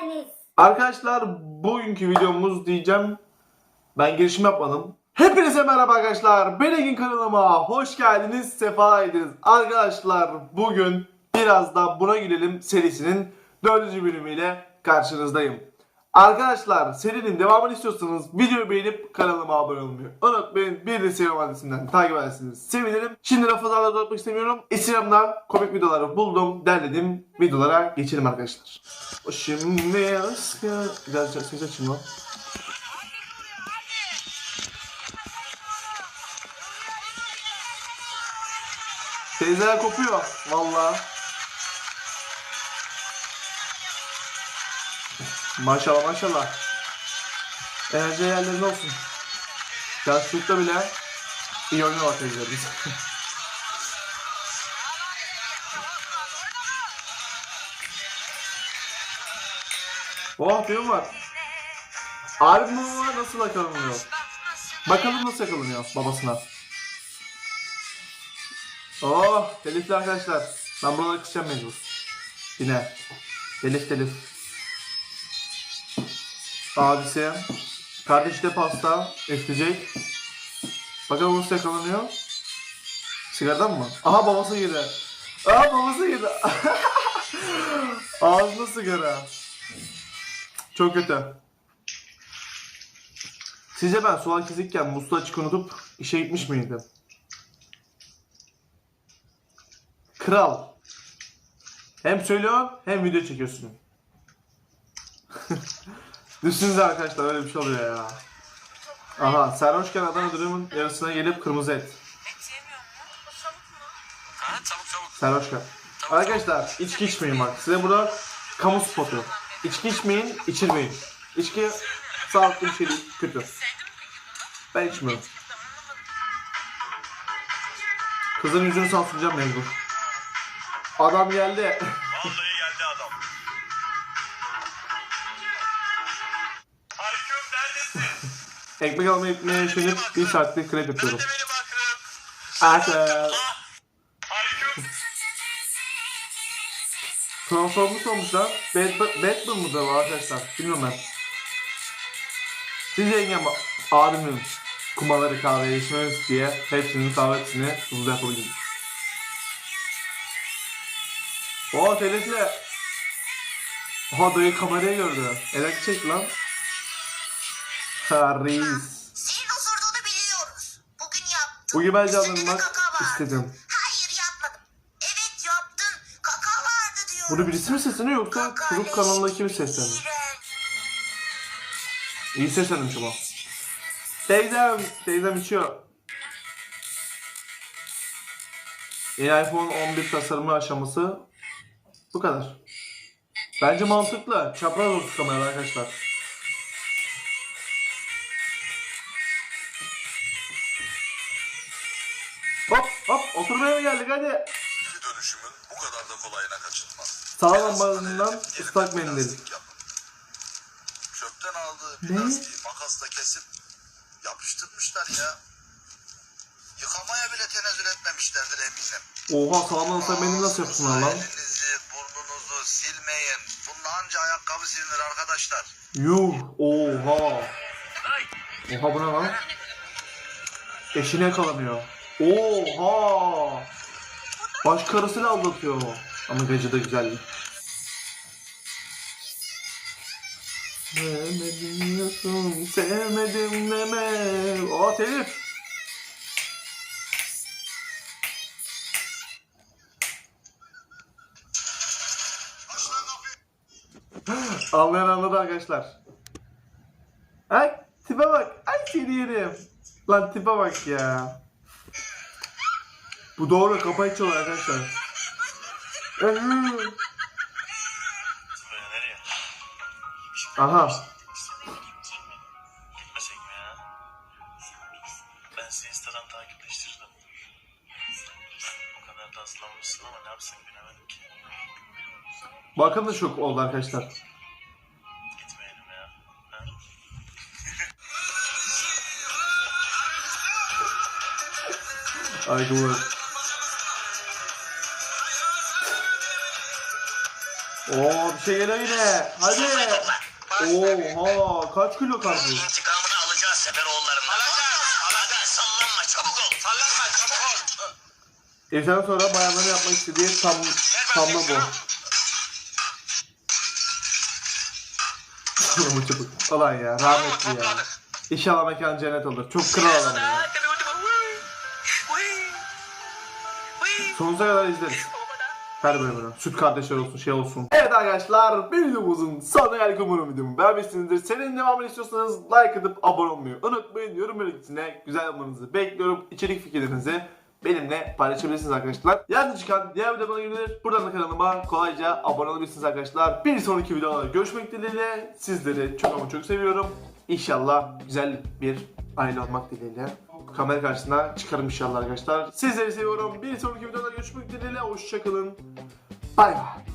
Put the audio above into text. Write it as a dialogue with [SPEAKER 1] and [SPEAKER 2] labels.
[SPEAKER 1] geldiniz.
[SPEAKER 2] Arkadaşlar bugünkü videomuz diyeceğim. Ben girişim yapmadım. Hepinize merhaba arkadaşlar. Ben Egin kanalıma hoş geldiniz. Sefa ediniz. Arkadaşlar bugün biraz da buna gülelim serisinin dördüncü bölümüyle karşınızdayım. Arkadaşlar serinin devamını istiyorsanız videoyu beğenip kanalıma abone olmayı unutmayın. Bir de Instagram adresinden takip ederseniz sevinirim. Şimdi lafı daha da uzatmak istemiyorum. Instagram'dan komik videoları buldum, derledim. Videolara geçelim arkadaşlar. Şimdi asker... Biraz ses açayım lan. Teyzeler kopuyor. Vallahi. Maşallah maşallah. Enerji yerlerinde olsun. Yaşlılıkta bile iyi teyzeler biz. oh film var. Arif Mumma nasıl yakalanıyor? Bakalım nasıl yakalanıyor babasına. Oh telifli arkadaşlar. Ben buraları kısacağım mecbur. Yine. Telif telif. Abisi. Kardeşi de pasta. Üfleyecek. Bakalım nasıl yakalanıyor. Sigaradan mı? Aha babası girdi. Aha babası girdi. Ağzına sigara. Çok kötü. Sizce ben soğan kezikken musluğu açık unutup işe gitmiş miydim? Kral. Hem söylüyor hem video çekiyorsun. Düşünsenize arkadaşlar öyle bir şey oluyor ya. Aha sarhoşken Adana dürümün yarısına gelip kırmızı et.
[SPEAKER 3] Et yemiyor mu? O? Ha.
[SPEAKER 2] Sarhoşken. Arkadaşlar içki içmeyin bak. Size burada kamu spotu. İçki içmeyin, içirmeyin. İçki sağlıklı bir şey değil, kötü. Ben içmiyorum. Kızın yüzünü sansürleyeceğim mecbur. Adam geldi Ekmek almaya gitmeye üşenip bir saatlik krep yapıyorum. Arkadaşlar. Transformers olmuş lan. Bat Batman mı da var arkadaşlar? Bilmiyorum ben. Siz yengem abimin kumaları kahve içmemiz diye hepsinin kahvesini hızlı yapabildim. Oo telefle. Oha dayı kamerayı gördü. Evet çek lan. Ha reis.
[SPEAKER 4] Senin osurduğunu biliyoruz. Bugün yaptın.
[SPEAKER 2] Bugün ben canlanmak istedim.
[SPEAKER 4] Hayır yapmadım. Evet yaptın. Kaka vardı diyorum.
[SPEAKER 2] Bunu birisi mi sesleniyor yoksa
[SPEAKER 4] Kaka leş
[SPEAKER 2] kanalındaki mi sesleniyor? İyi seslenmiş ama. Teyzem, teyzem içiyor. Yeni iPhone 11 tasarımı aşaması bu kadar. Bence mantıklı. Çapraz kamera arkadaşlar. Hop oturmaya mı geldik hadi.
[SPEAKER 5] Geri dönüşümün bu kadar da kolayına kaçılmaz.
[SPEAKER 2] Sağ
[SPEAKER 5] En azından
[SPEAKER 2] lambalarından
[SPEAKER 5] hedefin
[SPEAKER 2] ıslak mendil.
[SPEAKER 5] Çöpten aldığı plastiği makasla kesip yapıştırmışlar ya. Yıkamaya bile tenezzül etmemişlerdir eminim.
[SPEAKER 2] Oha sağlam ıslak mendil nasıl yapsınlar lan?
[SPEAKER 5] Elinizi, burnunuzu silmeyin. Bununla anca ayakkabı silinir arkadaşlar.
[SPEAKER 2] Yuh oha. Oha bu ne lan? Eşine yakalanıyor. Oha. Baş karısıyla aldatıyor. Ama gacı da güzeldi. Sevmedim diyorsun, sevmedim deme. O telif. Anlayan anladı arkadaşlar. Ay tipe bak. Ay seni yerim. Lan tipe bak ya. Bu doğru kapı açıyorlar arkadaşlar. Aha.
[SPEAKER 6] Ben seni Instagram takipleştirdim. O kadar da aslanmışsın ama ne bilemedim ki.
[SPEAKER 2] Da şok oldu arkadaşlar.
[SPEAKER 6] Gitmeyelim ya. Ha?
[SPEAKER 2] Ay doğru. Oo bir şey geliyor yine. Hadi. Oha kaç kilo karpuz?
[SPEAKER 5] İntikamını alacağız Seferoğullarından.
[SPEAKER 3] Alacağız,
[SPEAKER 5] alacağız. Sallanma çabuk ol.
[SPEAKER 3] Sallanma çabuk ol.
[SPEAKER 2] Evden sonra bayanların yapmak istediği tam tamla bu. Ama çabuk. Ulan ya rahmetli ya. İnşallah mekan cennet olur. Çok kral adam ya. Sonsuza kadar izleriz. Her bölümünü. Süt kardeşler olsun şey olsun. Evet arkadaşlar bir videomuzun sonuna geldik umarım videomu beğenmişsinizdir. Senin devamını istiyorsanız like atıp abone olmayı unutmayın. Yorum bölümüne güzel yorumlarınızı bekliyorum. İçerik fikirlerinizi benimle paylaşabilirsiniz arkadaşlar. Yarın çıkan diğer videolarına gidilir. Buradan da kanalıma kolayca abone olabilirsiniz arkadaşlar. Bir sonraki videolarda görüşmek dileğiyle. Sizleri çok ama çok seviyorum. İnşallah güzel bir aile olmak dileğiyle. Kamera karşısına çıkarım inşallah arkadaşlar. Sizleri seviyorum. Bir sonraki videoda görüşmek dileğiyle. Hoşçakalın. Bay bay.